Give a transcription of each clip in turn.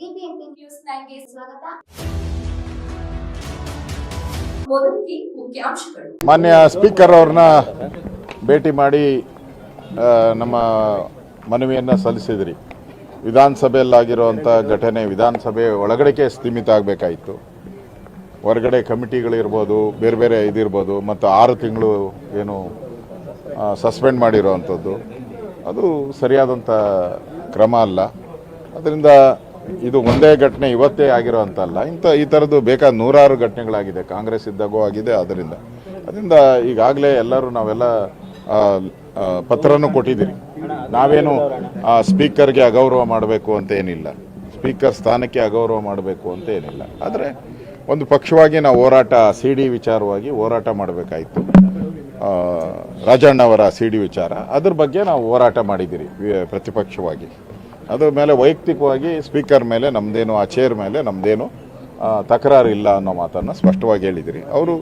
BBMP news ನೈನ್ಗೆ ಸ್ವಾಗತ. ಮಾನ್ಯ speaker ಅವ್ರನ್ನ ಭೇಟಿ ಮಾಡಿ ನಮ್ಮ ಮನವಿಯನ್ನು ಸಲ್ಲಿಸಿದ್ರಿ. ವಿಧಾನಸಭೆಯಲ್ಲಾಗಿರುವಂಥ ಘಟನೆ ವಿಧಾನಸಭೆ ಒಳಗಡೆಗೆ ಸೀಮಿತ ಆಗಬೇಕಾಯಿತು. ಹೊರಗಡೆ ಕಮಿಟಿಗಳಿರ್ಬೋದು ಬೇರೆ ಬೇರೆ ಇದಿರ್ಬೋದು, ಮತ್ತು ಆರು ತಿಂಗಳು ಏನು ಸಸ್ಪೆಂಡ್ ಮಾಡಿರೋವಂಥದ್ದು ಅದು ಸರಿಯಾದಂಥ ಕ್ರಮ ಅಲ್ಲ. ಅದರಿಂದ ಇದು ಒಂದೇ ಘಟನೆ ಇವತ್ತೇ ಆಗಿರೋ ಅಂತಲ್ಲ ಇಂಥ ಈ ಥರದ್ದು ಬೇಕಾದ ನೂರಾರು ಘಟನೆಗಳಾಗಿದೆ. ಕಾಂಗ್ರೆಸ್ ಇದ್ದಾಗೂ ಆಗಿದೆ ಅದರಿಂದ ಅದರಿಂದ ಈಗಾಗಲೇ ಎಲ್ಲರೂ ನಾವೆಲ್ಲ ಪತ್ರನು ಕೊಟ್ಟಿದ್ದೀರಿ. ನಾವೇನು ಸ್ಪೀಕರ್ಗೆ ಅಗೌರವ ಮಾಡಬೇಕು ಅಂತ ಏನಿಲ್ಲ. ಸ್ಪೀಕರ್ ಸ್ಥಾನಕ್ಕೆ ಅಗೌರವ ಮಾಡಬೇಕು ಅಂತ ಏನಿಲ್ಲ. ಆದರೆ ಒಂದು ಪಕ್ಷವಾಗಿ ನಾವು ಹೋರಾಟ ಸಿ ಡಿ ವಿಚಾರವಾಗಿ ಹೋರಾಟ ಮಾಡಬೇಕಾಯಿತು. ರಾಜಣ್ಣವರ ಸಿ ಡಿ ವಿಚಾರ. ಅದ್ರ ಬಗ್ಗೆ ನಾವು ಹೋರಾಟ ಮಾಡಿದ್ದೀರಿ ಪ್ರತಿಪಕ್ಷವಾಗಿ. ಅದ್ರ ಮೇಲೆ ವೈಯಕ್ತಿಕವಾಗಿ ಸ್ಪೀಕರ್ ಮೇಲೆ ನಮ್ಮದೇನು ಆ ಚೇರ್ ಮೇಲೆ ನಮ್ಮದೇನು ತಕರಾರು ಇಲ್ಲ ಅನ್ನೋ ಮಾತನ್ನು ಸ್ಪಷ್ಟವಾಗಿ ಹೇಳಿದಿರಿ. ಅವರು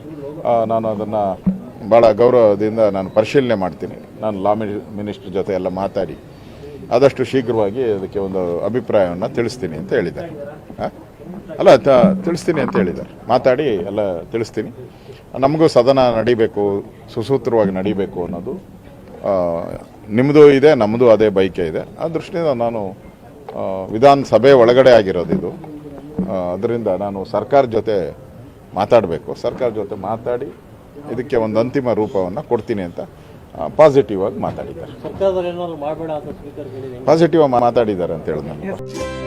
ನಾನು ಅದನ್ನು ಭಾಳ ಗೌರವದಿಂದ ನಾನು ಪರಿಶೀಲನೆ ಮಾಡ್ತೀನಿ. ನಾನು ಲಾ ಮಿನಿಸ್ಟರ್ ಜೊತೆ ಎಲ್ಲ ಮಾತಾಡಿ ಆದಷ್ಟು ಶೀಘ್ರವಾಗಿ ಅದಕ್ಕೆ ಒಂದು ಅಭಿಪ್ರಾಯವನ್ನು ತಿಳಿಸ್ತೀನಿ ಅಂತ ಹೇಳಿದ್ದಾರೆ? ಅಲ್ಲ ತಿಳಿಸ್ತೀನಿ ಅಂತ ಹೇಳಿದ್ದಾರೆ. ಮಾತಾಡಿ, ಎಲ್ಲ ತಿಳಿಸ್ತೀನಿ. ನಮಗೂ ಸದನ ನಡಿಬೇಕು, ಸುಸೂತ್ರವಾಗಿ ನಡಿಬೇಕು ಅನ್ನೋದು ನಿಮ್ಮದು ಇದೆ ನಮ್ಮದು ಅದೇ ಬೈಕೆ ಇದೆ. ಆ ದೃಷ್ಟಿಯಿಂದ ನಾನು ವಿಧಾನಸಭೆ ಒಳಗಡೆ ಆಗಿರೋದು ಇದು ಅದರಿಂದ ನಾನು ಸರ್ಕಾರ ಜೊತೆ ಮಾತಾಡಬೇಕು. ಸರ್ಕಾರ ಜೊತೆ ಮಾತಾಡಿ ಇದಕ್ಕೆ ಒಂದು ಅಂತಿಮ ರೂಪವನ್ನು ಕೊಡ್ತೀನಿ ಅಂತ ಪಾಸಿಟಿವ್ ಆಗಿ ಮಾತಾಡಿದ್ದಾರೆ. ಹೇಳಿದೆ ಪಾಸಿಟಿವ್ ಆಗಿ ಮಾತಾಡಿದ್ದಾರೆ ಅಂತ ಹೇಳಿದ್ರು ನಾನು